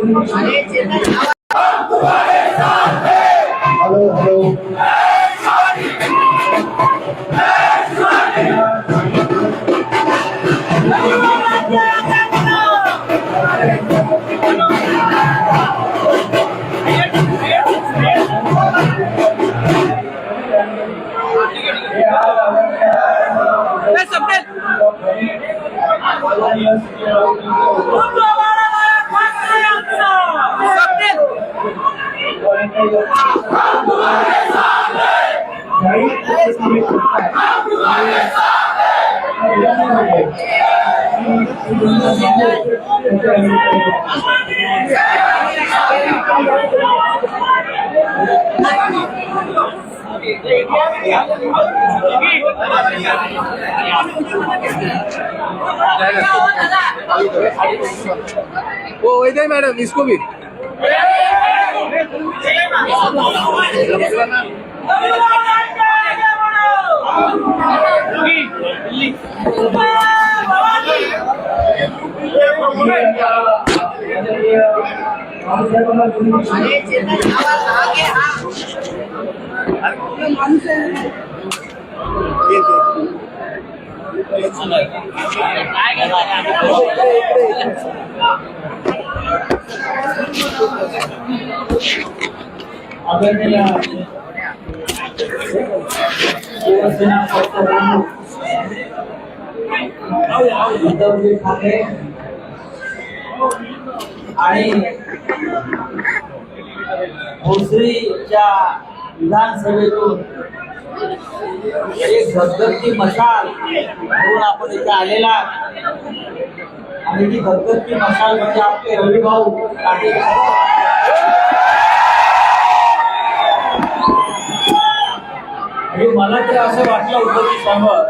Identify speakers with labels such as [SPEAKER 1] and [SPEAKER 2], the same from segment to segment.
[SPEAKER 1] Hello hello
[SPEAKER 2] वो वैदे madam इसको भी
[SPEAKER 1] 아니 आणि भोसरीच्या विधानसभेतून एक धगधगती मशाल म्हणून आपण इथे आलेला आणि ती धगधगती मशाल म्हणजे आपले रविभाऊ पाटील. मला तर असं वाटलं होतं की समोर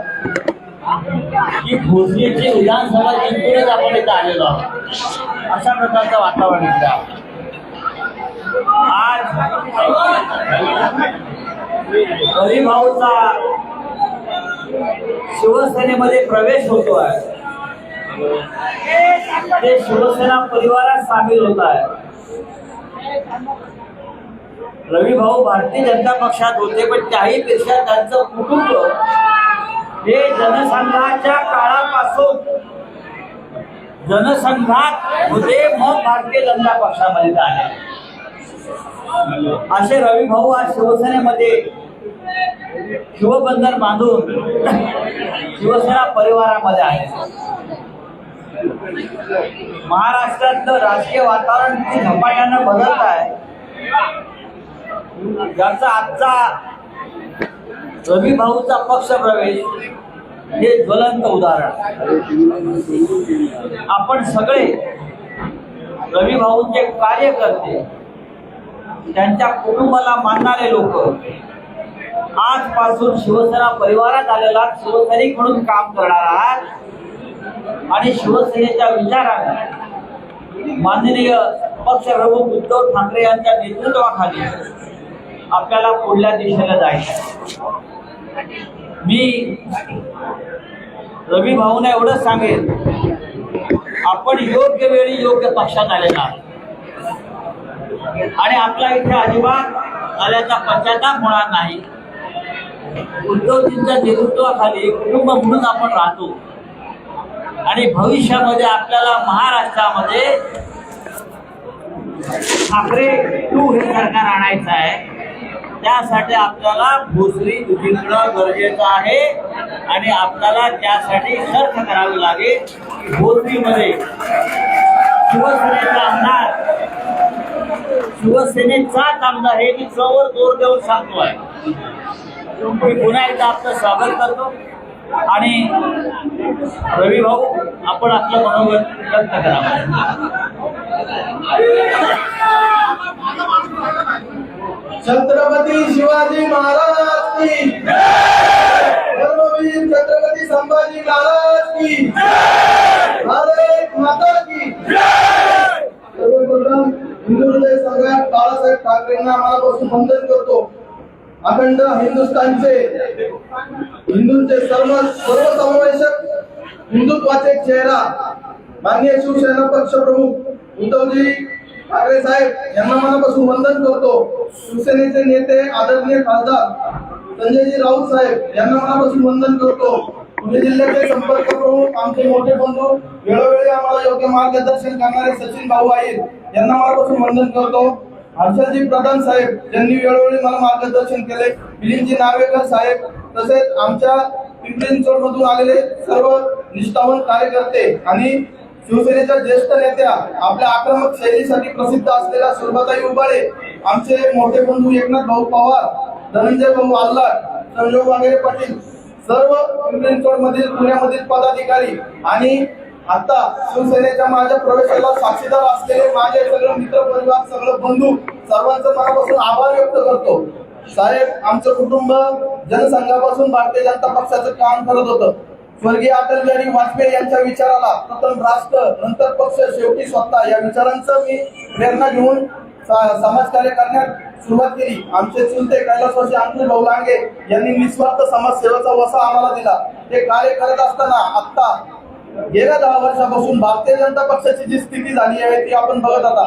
[SPEAKER 1] की भोसलेची विधानसभा जिंकूनच आपण इथं आलेलो आहोत. अशा प्रकारचं वातावरण इथं आज हरिभाऊचा शिवसेनेमध्ये प्रवेश होतो आहे ते शिवसेना परिवारात सामील होत आहे. रवी भाऊ भारतीय जनता पक्षात होते पण त्याही पेक्षा त्यांचं कुटुंब हे जनसंघाच्या काळापासून जनसंघात होते मग भारतीय जनता पक्षामध्ये आले असे रवी भाऊ आज शिवसेनेमध्ये शिवबंधन बांधून शिवसेना परिवारामध्ये आहे महाराष्ट्रातलं राजकीय वातावरण किती झपाट्यानं बदलत आहे. ज्याचा आजचा रवी भाऊचा पक्ष प्रवेश हे ज्वलंत उदाहरण. आपण सगळे रवी भाऊंचे कार्यकर्ते त्यांच्या कुटुंबाला मानणारे लोक आजपासून शिवसेना परिवारात आलेला शिवसैनिक म्हणून काम करणार आहात. आणि शिवसेनेच्या विचाराने माननीय पक्षप्रमुख उद्धव ठाकरे यांच्या नेतृत्वाखाली आपल्याला पुढल्या दिशेला जायचं मी रवी भाऊने एवढंच सांगेन आपण योग्य वेळी योग्य पक्षात आलेला आणि आपला इथे अजिबात आल्याचा पश्चाताप होणार नाही. उद्धवजींच्या नेतृत्वाखाली कुटुंब म्हणून आपण राहतो. आणि भविष्यामध्ये आपल्याला महाराष्ट्रामध्ये ठाकरे टू हे सरकार आणायचं आहे. त्यासाठी आपल्याला भोसरी जिंकणं गरजेचं आहे आणि आपल्याला त्यासाठी सर्च करावी लागेल. की भोसरीमध्ये शिवसेनेचा आमदार शिवसेनेचाच आमदार हे मी जोर जोर देऊन सांगतो आहे पुन्हा एकदा आपलं स्वागत करतो. आणि रवी भाऊ आपण आपलं मनोगत व्यक्त करावं
[SPEAKER 3] छत्रपती शिवाजी महाराज की धर्मवीर छत्रपती संभाजी महाराज की भारत माता की सर्वप्रथम हिंदू हृदय सम्राट बाळासाहेब ठाकरेंना मनापासून वंदन करतो. अखंड हिंदुस्थानचे हिंदूंचे सर्व सर्वसमावेशक हिंदुत्वाचे चेहरा माननीय शिवसेना पक्ष प्रमुख उद्धवजी ठाकरे साहेब यांना मनापासून वंदन करतो. शिवसेनेचे नेते आदरणीय खासदार संजयजी राऊत साहेब यांना मनापासून वंदन करतो. पुणे जिल्ह्याचे संपर्क प्रमुख आमचे मोठे बंधू वेळोवेळी आम्हाला योग्य मार्गदर्शन करणारे सचिन भाऊ आहेत यांना मनापासून वंदन करतो. हर्षलजी प्रधान साहेब यांनी वेळोवेळी मला मार्गदर्शन केले. मिलिंदजी नावेकर साहेब तसेच आमच्या पिंपरी चिंचवड मधून आलेले सर्व निष्ठावंत कार्यकर्ते आणि शिवसेनेच्या ज्येष्ठ नेत्या आपल्या आक्रमक शैलीसाठी प्रसिद्ध असलेल्या सुरभाताई उबाळे आमचे मोठे बंधू एकनाथ भाऊ पवार धनंजय भाऊ आल्हाट संजोग वागेरे पाटील सर्व पिंपरी चिंचवड मधील पुण्यामधील पदाधिकारी आणि आता शिवसेनेच्या माझ्या प्रवेशाला साक्षीदार असलेले माझे सगळे मित्र परिवार सगळं बंधू सर्वांचं मनापासून आभार व्यक्त करतो. साहेब आमचं कुटुंब जनसंघापासून भारतीय जनता पक्षाचं काम करत होतं. स्वर्गीय अटल बिहारी वाजपेयी यांच्या विचाराला प्रथम राष्ट्र नंतर पक्ष शेवटी स्वतः. या विचारांचं मी प्रेरणा घेऊन समाजकार्य करण्यात सुरुवात केली. आमचे चुलते कैलासवासी अंकुश भाऊ लांगे यांनी निस्वार्थ समाजसेवेचा वसा आम्हाला दिला. ते कार्य करत असताना आता गेल्या दहा वर्षापासून भारतीय जनता पक्षाची जी स्थिती झाली आहे ती आपण बघत आता.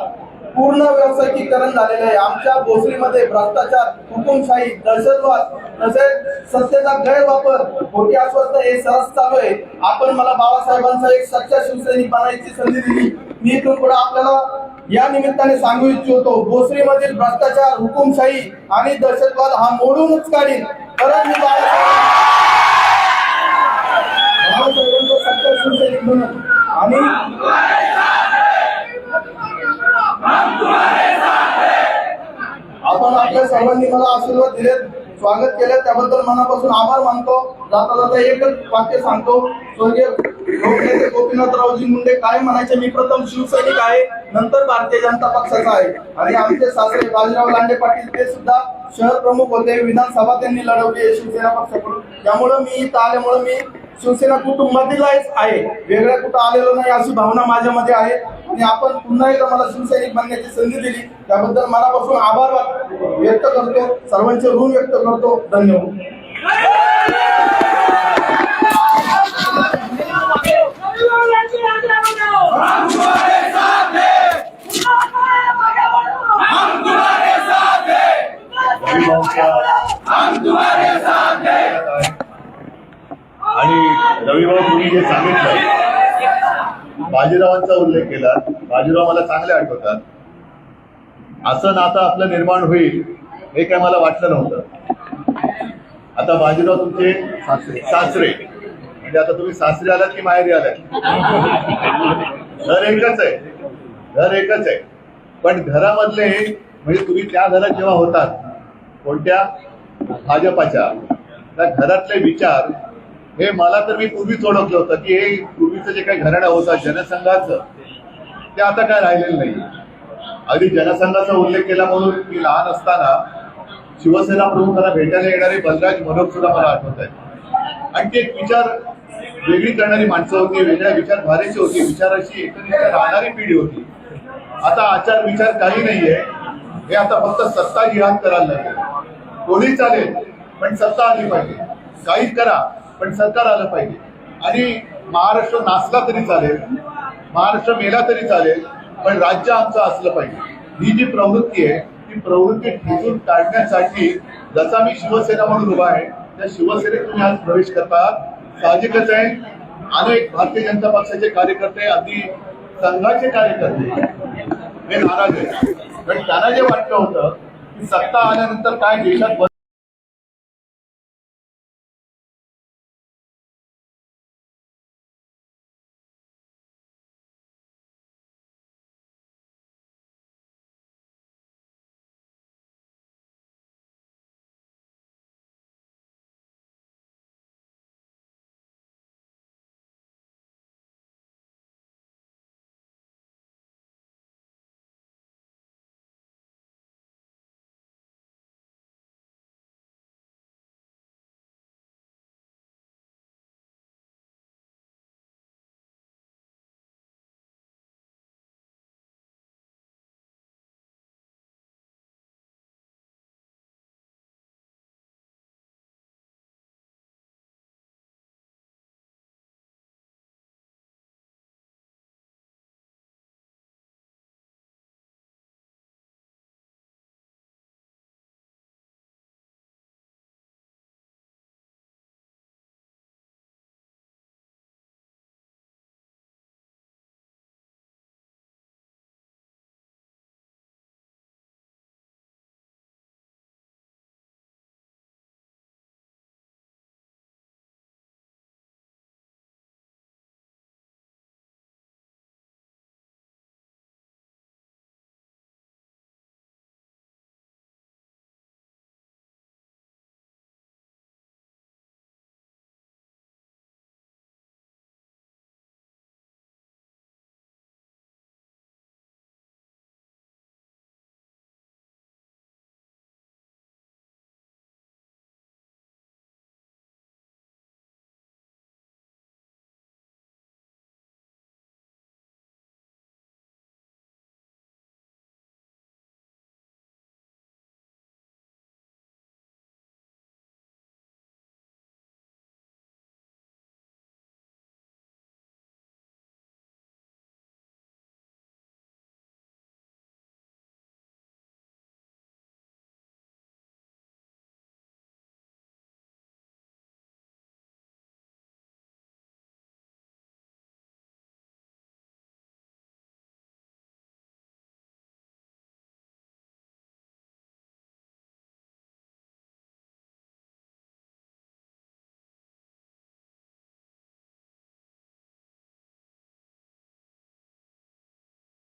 [SPEAKER 3] पूर्ण व्यावसायिकीकरण झालेलं आहे. आमच्या भोसरीमध्ये भ्रष्टाचार हुकुमशाही दहशतवाद तसेच सत्तेचा गैरवापर खोटी आश्वासन हे सहज चालू आहे. आपण मला बाबासाहेबांचा एक सच्चा शिवसैनिक बनायची संधी दिली. मी इथून पुढे आपल्याला या निमित्ताने सांगू इच्छितो भोसरीमधील भ्रष्टाचार हुकुमशाही आणि दहशतवाद हा मोडूनच काढीन. कारण मी बाबासाहेब म्हणून आणि आपण आपल्या सर्वांनी मला आशीर्वाद दिलेत स्वागत केलं त्याबद्दल मनापासून आभार मानतो. जाता जाता एकच वाक्य सांगतो. स्वर्गीय लोकनेते गोपीनाथरावजी मुंडे काय म्हणायचे? मी प्रथम शिवसैनिक आहे नंतर भारतीय जनता पक्षाचा आहे. आणि आमचे सासरे बाजीराव लांडे पाटील ते सुद्धा शहर प्रमुख होते. विधानसभा त्यांनी लढवली आहे शिवसेना पक्षाकडून. त्यामुळं मी इथं आल्यामुळं मी शिवसेना कुटुंबातीलच आहे. वेगळ्या कुठं आलेलो नाही अशी भावना माझ्यामध्ये आहे. आणि आपण पुन्हा एकदा मला शिवसैनिक बनण्याची संधी दिली. त्याबद्दल मनापासून आभार व्यक्त करतो. सर्वांचे ऋण व्यक्त करतो. धन्यवाद.
[SPEAKER 4] आणि रविभाऊ तुम्ही जे सांगितलं बाजीरावांचा उल्लेख केला बाजीराव मला चांगले आठवतात. असं नातं आपलं निर्माण होईल हे काय मला वाटलं नव्हतं. आता बाजीराव तुमचे सासरे. म्हणजे आता तुम्ही सासरे आलात की माहेरी आलात? घर एकच आहे. घर एकच आहे. पण घरामधले म्हणजे तुम्ही त्या घरात जेव्हा होतात कोणत्या? भाजपाच्या. त्या घरातले विचार हे मला तर मी पूर्वीच ओळखलं होतं की हे पूर्वीचं जे काही घराणं होतं जनसंघाचं ते आता काय राहिलेलं नाही अगदी जनसंघाचा उल्लेख केला म्हणून मी लहान असताना शिवसेना प्रमुखांना भेटायला येणारे बलराज मनोज सुद्धा मला आठवत आहेत. आणि ते एक विचार वेगळी करणारी माणसं होती वेगळ्या विचारधारेची होती विचाराची एकनिष्ठ राहणारी पिढी होती. आता आचार विचार काही नाहीये. हे आता फक्त सत्ता जिहाद करायला लागेल. कोणी चालेल पण सत्ता आली पाहिजे. काही करा. पण सरकार आलं पाहिजे. आणि महाराष्ट्र नाचला तरी चालेल महाराष्ट्र मेला तरी चालेल पण राज्य आमचं असलं पाहिजे. ही जी प्रवृत्ती आहे ती प्रवृत्ती ठेवून काढण्यासाठी जसा मी शिवसेना म्हणून उभा आहे त्या शिवसेनेत तुम्ही आज प्रवेश करता साहजिकच आहे अनेक भारतीय जनता पक्षाचे कार्यकर्ते अगदी संघाचे कार्यकर्ते हे नाराज आहेत. पण त्यांना जे वाटलं होतं की सत्ता आल्यानंतर काय देशात